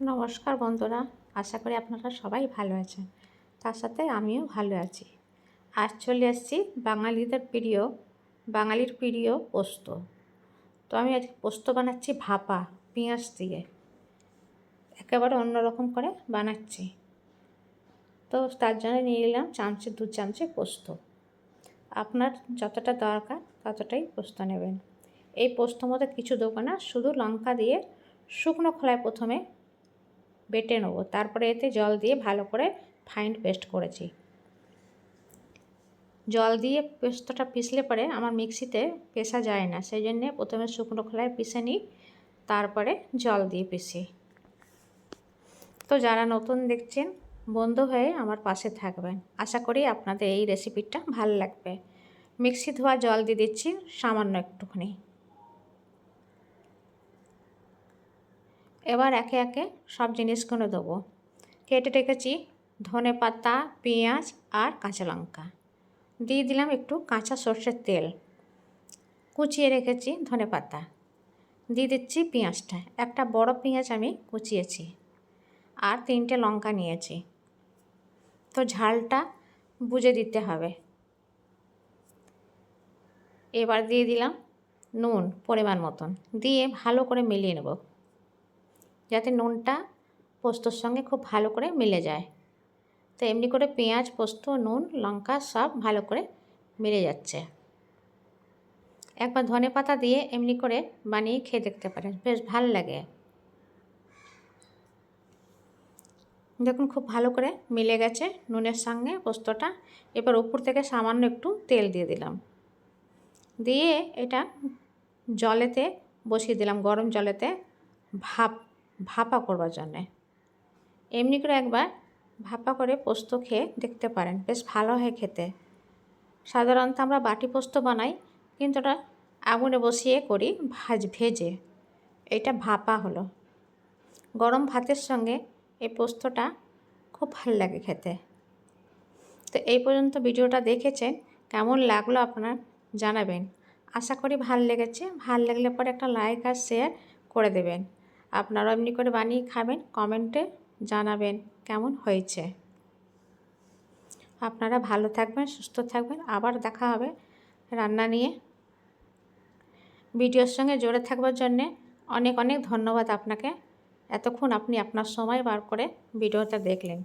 নমস্কার বন্ধুরা, আশা করি আপনারা সবাই ভালো আছেন। তার সাথে আমিও ভালো আছি। আজ চলে আসছি বাঙালিদের প্রিয়, বাঙালির প্রিয় পোস্ত। তো আমি আজ পোস্ত বানাচ্ছি ভাপা, পেঁয়াজ দিয়ে। একেবারে অন্যরকম করে বানাচ্ছি। তো তার জন্য নিয়ে নিলাম চামচে, দু চামচে পোস্ত। আপনার যতটা দরকার ততটাই পোস্ত নেবেন। এই পোস্ত মধ্যে কিছু দেবো না, শুধু লঙ্কা দিয়ে শুকনো খোলায় প্রথমে বেটে নেব। তারপরে এতে জল দিয়ে ভালো করে ফাইন পেস্ট করেছি। জল দিয়ে পেস্টটা পিষলে পরে আমার মিক্সিতে পেশা যায় না সেই জন্যে প্রথমে শুকনো খোলায় পিষে নিই, তারপরে জল দিয়ে পিষি। তো যারা নতুন দেখছেন, বন্ধু হয়ে আমার পাশে থাকবেন। আশা করি আপনাদের এই রেসিপিটা ভালো লাগবে। মিক্সি ধোয়া জল দিয়ে দিচ্ছি সামান্য একটুখানি। এবার একে একে সব জিনিসগুলো দেবো। কেটে রেখেছি ধনে পাতা, পেঁয়াজ আর কাঁচা লঙ্কা। দিয়ে দিলাম একটু কাঁচা সর্ষের তেল। কুচিয়ে রেখেছি ধনে পাতা। দিয়ে দিচ্ছি পেঁয়াজটা। একটা বড় পেঁয়াজ আমি কুচিয়েছি আর তিনটে লঙ্কা নিয়েছি। তো ঝালটা বুঝে দিতে হবে। এবার দিয়ে দিলাম নুন পরিমাণ মতন। দিয়ে ভালো করে মিলিয়ে নেব। যাতে নুনটা পোস্তর সঙ্গে খুব ভালো করে মিলে যায়। তো এমনি করে পেঁয়াজ, পোস্ত, নুন, লঙ্কা সব ভালো করে মিলে যাচ্ছে। একবার ধনে পাতা দিয়ে এমনি করে বানিয়ে খেয়ে দেখতে পারেন, বেশ ভালো লাগে। দেখুন খুব ভালো করে মিলে গেছে নুনের সঙ্গে পোস্তটা। এবার উপর থেকে সামান্য একটু তেল দিয়ে দিলাম। দিয়ে এটা জলেতে বসিয়ে দিলাম, গরম জলেতে ভাপ ভাপা করবার জন্যে। এমনি করে একবার ভাপা করে পোস্ত খেয়ে দেখতে পারেন, বেশ ভালো হয় খেতে। সাধারণত আমরা বাটি পোস্ত বানাই, কিন্তু ওটা আগুনে বসিয়ে করি ভাজ, ভেজে। এটা ভাপা হলো। গরম ভাতের সঙ্গে এই পোস্তটা খুব ভালো লাগে খেতে। তো এই পর্যন্ত ভিডিওটা দেখেছেন, কেমন লাগল আপনার জানাবেন। আশা করি ভালো লেগেছে, ভালো লাগলে পরে একটা লাইক আর শেয়ার করে দেবেন। আপনারাও এমনি করে বানিয়ে খাবেন, কমেন্টে জানাবেন কেমন হয়েছে। আপনারা ভালো থাকবেন, সুস্থ থাকবেন, আবার দেখা হবে রান্না নিয়ে। ভিডিওর সঙ্গে জোরে থাকবার জন্যে অনেক অনেক ধন্যবাদ আপনাকে। এতক্ষণ আপনি আপনার সময় বার করে ভিডিওটা দেখলেন।